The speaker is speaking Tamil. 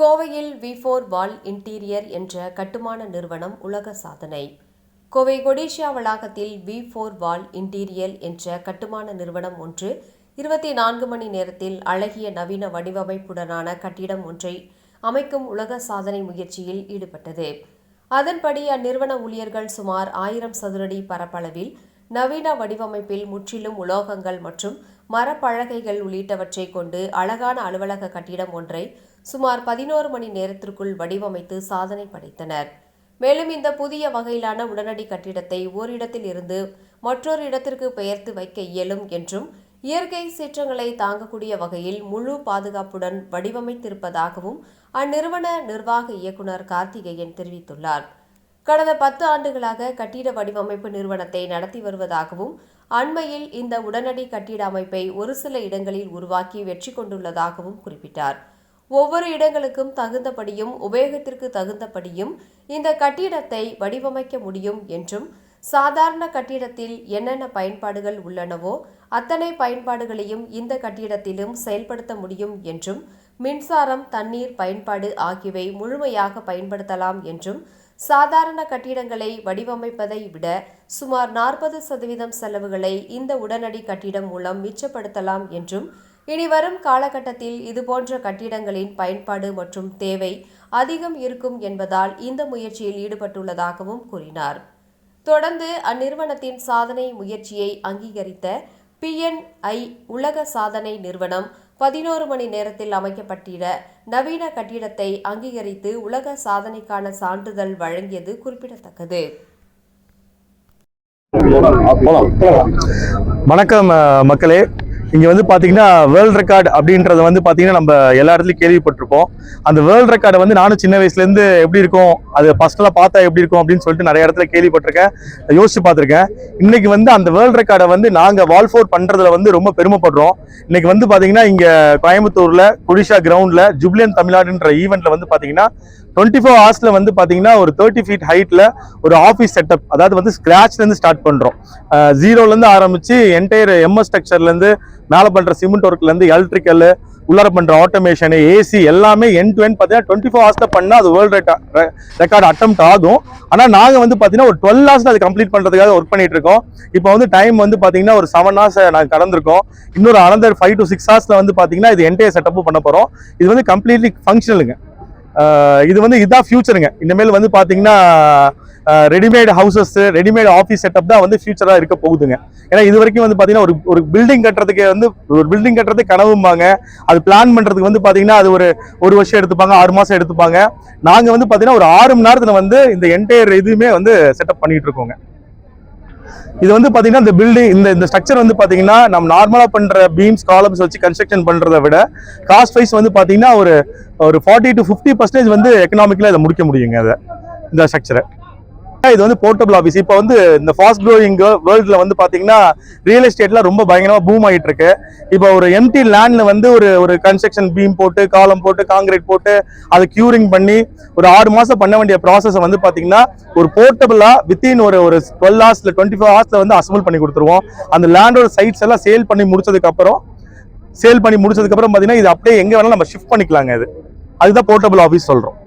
கோவையில் வி ஃபோர் வால் இன்டீரியர் என்ற கட்டுமான நிறுவனம் உலக சாதனை. கோவை கொடிஷியா வளாகத்தில் வி ஃபோர் வால் இன்டீரியர் என்ற கட்டுமான நிறுவனம் ஒன்று இருபத்தி நான்கு மணி நேரத்தில் அழகிய நவீன வடிவமைப்புடனான கட்டிடம் ஒன்றை அமைக்கும் உலக சாதனை முயற்சியில் ஈடுபட்டது. அதன்படி அந்நிறுவன ஊழியர்கள் சுமார் ஆயிரம் சதுரடி பரப்பளவில் நவீன வடிவமைப்பில் முற்றிலும் உலோகங்கள் மற்றும் மரப்பலகைகள் உள்ளிட்டவற்றை கொண்டு அழகான அலுவலக கட்டிடம் ஒன்றை சுமார் பதினோரு மணி நேரத்திற்குள் வடிவமைத்து சாதனை படைத்தனர். மேலும் இந்த புதிய வகையிலான உடனடி கட்டிடத்தை ஓரிடத்தில் இருந்து மற்றொரு இடத்திற்கு பெயர்த்து வைக்க இயலும் என்றும் இயற்கை சீற்றங்களை தாங்கக்கூடிய வகையில் முழு பாதுகாப்புடன் வடிவமைத்திருப்பதாகவும் அந்நிறுவன நிர்வாக இயக்குனர் கார்த்திகேயன் தெரிவித்துள்ளார். கடந்த பத்து ஆண்டுகளாக கட்டிட வடிவமைப்பு நிறுவனத்தை நடத்தி வருவதாகவும் அண்மையில் இந்த உடனடி கட்டிட அமைப்பை ஒரு சில இடங்களில் உருவாக்கி வெற்றி கொண்டுள்ளதாகவும் குறிப்பிட்டார். ஒவ்வொரு இடங்களுக்கும் தகுந்தபடியும் உபயோகத்திற்கு தகுந்தபடியும் இந்த கட்டிடத்தை வடிவமைக்க முடியும் என்றும் சாதாரண கட்டிடத்தில் என்னென்ன பயன்பாடுகள் உள்ளனவோ அத்தனை பயன்பாடுகளையும் இந்த கட்டிடத்திலும் செயல்படுத்த முடியும் என்றும் மின்சாரம் தண்ணீர் பயன்பாடு ஆகியவை முழுமையாக பயன்படுத்தலாம் என்றும் சாதாரண கட்டிடங்களை வடிவமைப்பதை விட சுமார் நாற்பது சதவீதம் செலவுகளை இந்த உடனடி கட்டிடம் மூலம் மிச்சப்படுத்தலாம் என்றும் இனி வரும் காலகட்டத்தில் இதுபோன்ற கட்டிடங்களின் பயன்பாடு மற்றும் தேவை அதிகம் இருக்கும் என்பதால் இந்த முயற்சியில் ஈடுபட்டுள்ளதாகவும் கூறினார். தொடர்ந்து அந்நிறுவனத்தின் சாதனை முயற்சியை அங்கீகரித்த பிஎன்ஐ உலக சாதனை நிறுவனம் பதினோரு மணி நேரத்தில் அமைக்கப்பட்டிட நவீன கட்டிடத்தை அங்கீகரித்து உலக சாதனைக்கான சான்றிதழ் வழங்கியது குறிப்பிடத்தக்கது. வணக்கம் மக்களே. இங்கே வந்து பார்த்தீங்கன்னா வேர்ல்டு ரெக்கார்டு அப்படின்றத வந்து பார்த்தீங்கன்னா நம்ம எல்லா இடத்துலையும் கேள்விப்பட்டிருப்போம். அந்த வேர்ல்டு ரெக்கார்டை வந்து நானும் சின்ன வயசுலேருந்து எப்படி இருக்கும் அது ஃபஸ்ட்டெல்லாம் பார்த்தா எப்படி இருக்கும் அப்படின்னு சொல்லிட்டு நிறைய இடத்துல கேள்விப்பட்டிருக்கேன். யோசிச்சு பார்த்துருக்கேன். இன்னைக்கு வந்து அந்த வேர்ல்ட் ரெக்கார்டை வந்து நாங்கள் வால்ஃபோர் பண்ணுறதுல வந்து ரொம்ப பெருமைப்படுறோம். இன்னைக்கு வந்து பார்த்தீங்கன்னா இங்கே கோயம்புத்தூரில் குடிஷா கிரவுண்டில் ஜுப்ளியன் தமிழ்நாடுன்ற ஈவெண்ட்டில் வந்து பார்த்தீங்கன்னா டுவெண்ட்டி ஃபோர் ஹவர்ஸில் வந்து பார்த்தீங்கன்னா ஒரு தேர்ட்டி ஃபீட் ஹைட்டில் ஒரு ஆஃபீஸ் செட்டப் அதாவது வந்து ஸ்க்ராச்லேருந்து ஸ்டார்ட் பண்ணுறோம் ஜீரோலேருந்து ஆரம்பித்து என்டையர் எம்எஸ் ஸ்ட்ரக்சர்லேருந்து மேலே பண்ணுற சிமெண்ட் ஒர்க்லேருந்து எலக்ட்ரிக்கல் உள்ளார பண்ணுற ஆட்டோமேஷனு ஏசி எல்லாமே என் டு என் பார்த்தீங்கன்னா டுவெண்ட்டி ஃபோர் ஹவர்ஸில் பண்ணால் அது வேர்ல்டு ரெக்கார்டு அட்டம் ஆகும். ஆனால் நாங்கள் வந்து பார்த்தீங்கன்னா ஒரு டுவெல் ஹவர்ஸில் அது கம்ப்ளீட் பண்ணுறதுக்காக ஒர்க் பண்ணிட்டு இருக்கோம். இப்போ வந்து டைம் வந்து பார்த்தீங்கன்னா ஒரு செவன் ஹவர்ஸ் நாங்கள் கடந்திருக்கோம். இன்னொரு அனந்தர் ஃபைவ் டு சிக்ஸ் ஹவர்ஸில் வந்து பார்த்தீங்கன்னா இது என்டையர் செட்டப்பும் பண்ண போகிறோம் இது வந்து கம்ப்ளீட்லி ஃபங்க்ஷனலுங்க இது வந்து இதுதான் ஃபியூச்சருங்க இனிமேல் வந்து பார்த்தீங்கன்னா readymade houses readymade office setup தான் வந்து ஃபியூச்சராக இருக்க போகுதுங்க. ஏன்னா இது வரைக்கும் வந்து பார்த்தீங்கன்னா ஒரு ஒரு பில்டிங் கட்டுறதுக்கு வந்து ஒரு பில்டிங் கட்டுறது கனவும்பாங்க. அது பிளான் பண்ணுறதுக்கு வந்து பார்த்தீங்கன்னா அது ஒரு ஒரு வருஷம் எடுத்துப்பாங்க ஆறு மாதம் எடுத்துப்பாங்க. நாங்கள் வந்து பார்த்தீங்கன்னா ஒரு ஆறு மணி நேரத்தில் வந்து இந்த என்டையர் இதுவுமே வந்து செட்டப் பண்ணிட்டு இருக்கோங்க. இது வந்து பார்த்தீங்கன்னா இந்த பில்டிங் இந்த இந்த ஸ்ட்ரக்சர் வந்து பார்த்தீங்கன்னா நம்ம நார்மலாக பண்ணுற பீம்ஸ் காலம்ஸ் வச்சு கன்ஸ்ட்ரக்ஷன் பண்ணுறத விட காஸ்ட் வைஸ் வந்து பார்த்தீங்கன்னா ஒரு ஒரு ஃபார்ட்டி டு ஃபிஃப்டி பர்சன்டேஜ் வந்து எக்கனாமிக்கில் இதை முடிக்க முடியுங்க அதை இந்த ஸ்ட்ரக்சரை இது வந்து போர்ட்டபிள் ஆஃபீஸ் இப்போ வந்து இந்த ஃபாஸ்ட் க்ரோயிங் வேர்ல்டில் வந்து பார்த்தீங்கன்னா ரியல் எஸ்டேட்லாம் ரொம்ப பயங்கரமாக பூம் ஆகிட்டு இருக்கு இப்போ ஒரு எம்டி லேண்டில் வந்து ஒரு ஒரு கன்ஸ்ட்ரக்ஷன் பீம் போட்டு காலம் போட்டு காங்கிரீட் போட்டு அதை கியூரிங் பண்ணி ஒரு ஆறு மாதம் பண்ண வேண்டிய ப்ராசஸை வந்து பார்த்தீங்கன்னா ஒரு போர்ட்டபிளாக வித்தின் ஒரு ஒரு டுவெல் ஹவர்ஸில் டுவெண்ட்டி ஃபோர் ஹவர்ஸில் வந்து அசம்பிள் பண்ணி கொடுத்துருவோம். அந்த லேண்டோட சைட்ஸ் எல்லாம் சேல் பண்ணி முடிச்சதுக்கப்புறம் சேல் பண்ணி முடிச்சதுக்கப்புறம் பார்த்தீங்கன்னா இது அப்படியே எங்கே வேணாலும் நம்ம ஷிஃப்ட் பண்ணிக்கலாங்க இது. அதுதான் போர்ட்டபிள் ஆஃபீஸ் சொல்கிறோம்